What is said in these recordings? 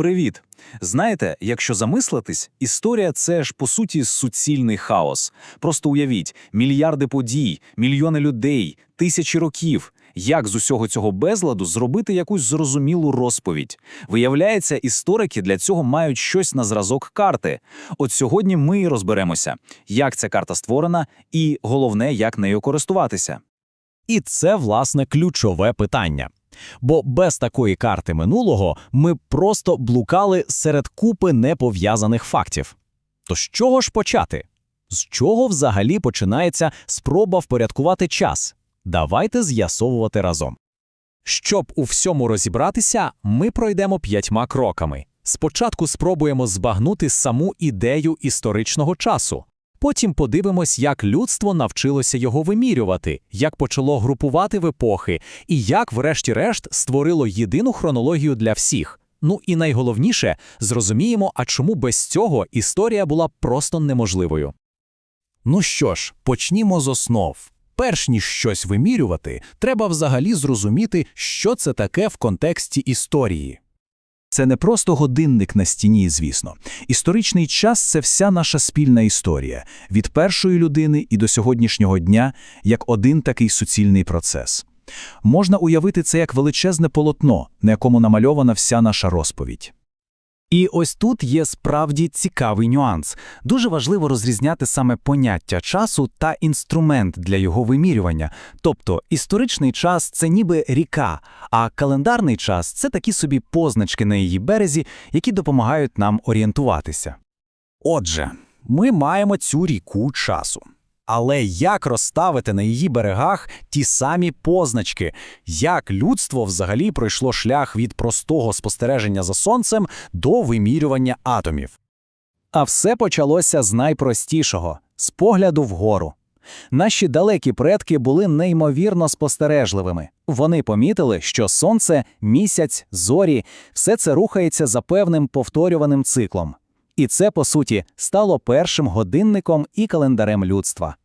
Привіт! Знаєте, якщо замислитись, історія це ж по суті суцільний хаос. Просто уявіть, мільярди подій, мільйони людей, тисячі років. Як з усього цього безладу зробити якусь зрозумілу розповідь? Виявляється, історики для цього мають щось на зразок карти. От сьогодні ми і розберемося, як ця карта створена, і головне, як нею користуватися. І це, власне, ключове питання. Бо без такої карти минулого ми просто блукали серед купи непов'язаних фактів. То з чого ж почати? З чого взагалі починається спроба впорядкувати час? Давайте з'ясовувати разом. Щоб у всьому розібратися, ми пройдемо п'ятьма кроками. Спочатку спробуємо збагнути саму ідею історичного часу. Потім подивимось, як людство навчилося його вимірювати, як почало групувати в епохи, і як, врешті-решт, створило єдину хронологію для всіх. Ну і найголовніше, зрозуміємо, а чому без цього історія була просто неможливою. Ну що ж, почнімо з основ. Перш ніж щось вимірювати, треба взагалі зрозуміти, що це таке в контексті історії. Це не просто годинник на стіні, звісно. Історичний час це вся наша спільна історія від першої людини і до сьогоднішнього дня, як один такий суцільний процес. Можна уявити це як величезне полотно, на якому намальована вся наша розповідь. І ось тут є справді цікавий нюанс. Дуже важливо розрізняти саме поняття часу та інструмент для його вимірювання. Тобто історичний час це ніби ріка, а календарний час це такі собі позначки на її березі, які допомагають нам орієнтуватися. Отже, ми маємо цю ріку часу. Але як розставити на її берегах ті самі позначки, як людство взагалі пройшло шлях від простого спостереження за сонцем до вимірювання атомів? А все почалося з найпростішого з погляду вгору. Наші далекі предки були неймовірно спостережливими. Вони помітили, що сонце, місяць, зорі все це рухається за певним повторюваним циклом. І це, по суті, стало першим годинником і календарем людства.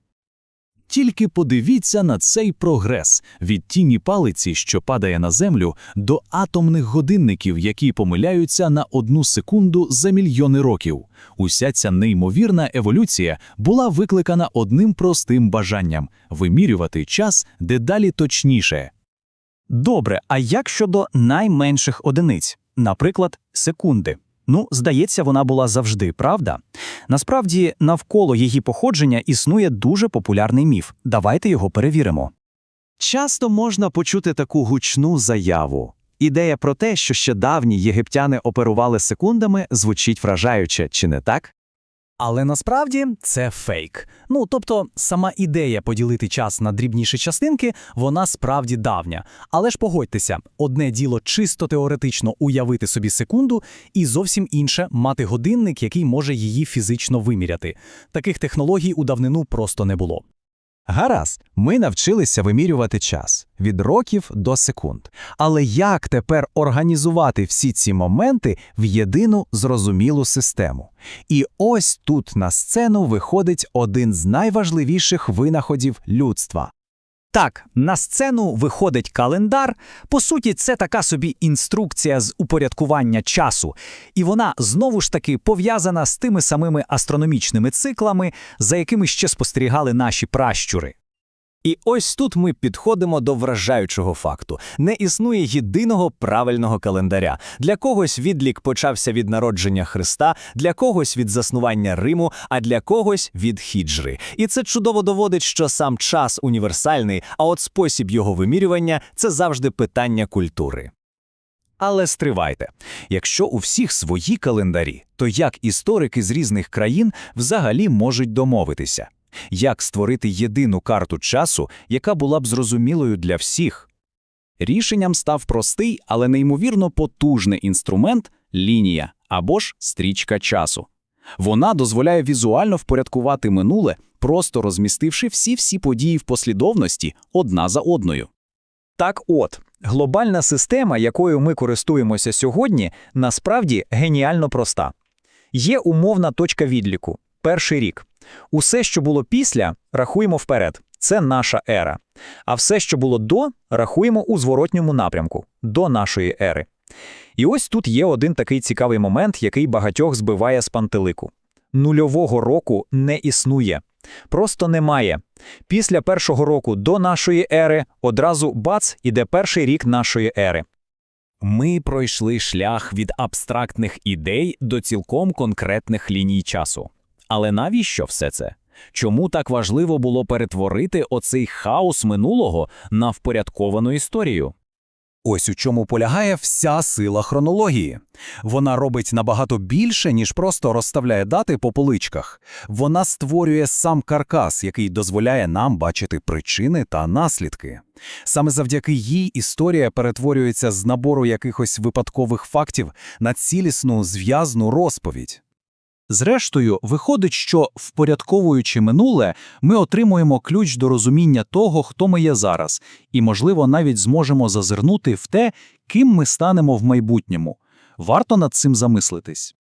Тільки подивіться на цей прогрес від тіні палиці, що падає на землю, до атомних годинників, які помиляються на одну секунду за мільйони років. Уся ця неймовірна еволюція була викликана одним простим бажанням вимірювати час дедалі точніше. Добре, а як щодо найменших одиниць, наприклад, секунди? Ну, здається, вона була завжди, правда? Насправді, навколо її походження існує дуже популярний міф. Давайте його перевіримо. Часто можна почути таку гучну заяву. Ідея про те, що ще давні єгиптяни оперували секундами, звучить вражаюче, чи не так? Але насправді це фейк. Ну тобто, сама ідея поділити час на дрібніші частинки, вона справді давня. Але ж погодьтеся, одне діло чисто теоретично уявити собі секунду, і зовсім інше мати годинник, який може її фізично виміряти. Таких технологій у давнину просто не було. Гаразд, ми навчилися вимірювати час від років до секунд. Але як тепер організувати всі ці моменти в єдину зрозумілу систему? І ось тут на сцену виходить один з найважливіших винаходів людства. Так, на сцену виходить календар. По суті, це така собі інструкція з упорядкування часу, і вона знову ж таки пов'язана з тими самими астрономічними циклами, за якими ще спостерігали наші пращури. І ось тут ми підходимо до вражаючого факту: не існує єдиного правильного календаря. Для когось відлік почався від народження Христа, для когось від заснування Риму, а для когось від хіджри. І це чудово доводить, що сам час універсальний, а от спосіб його вимірювання це завжди питання культури. Але стривайте, якщо у всіх свої календарі, то як історики з різних країн взагалі можуть домовитися? Як створити єдину карту часу, яка була б зрозумілою для всіх? Рішенням став простий, але неймовірно потужний інструмент лінія або ж стрічка часу. Вона дозволяє візуально впорядкувати минуле, просто розмістивши всі-всі події в послідовності одна за одною. Так от, глобальна система, якою ми користуємося сьогодні, насправді геніально проста. Є умовна точка відліку перший рік. Усе, що було після, рахуємо вперед. Це наша ера. А все, що було до, рахуємо у зворотньому напрямку до нашої ери. І ось тут є один такий цікавий момент, який багатьох збиває з пантелику. Нульового року не існує. Просто немає. Після першого року до нашої ери одразу бац іде перший рік нашої ери. Ми пройшли шлях від абстрактних ідей до цілком конкретних ліній часу. Але навіщо все це? Чому так важливо було перетворити оцей хаос минулого на впорядковану історію? Ось у чому полягає вся сила хронології. Вона робить набагато більше, ніж просто розставляє дати по поличках. Вона створює сам каркас, який дозволяє нам бачити причини та наслідки. Саме завдяки їй історія перетворюється з набору якихось випадкових фактів на цілісну зв'язну розповідь. Зрештою, виходить, що, впорядковуючи минуле, ми отримуємо ключ до розуміння того, хто ми є зараз, і, можливо, навіть зможемо зазирнути в те, ким ми станемо в майбутньому. Варто над цим замислитись.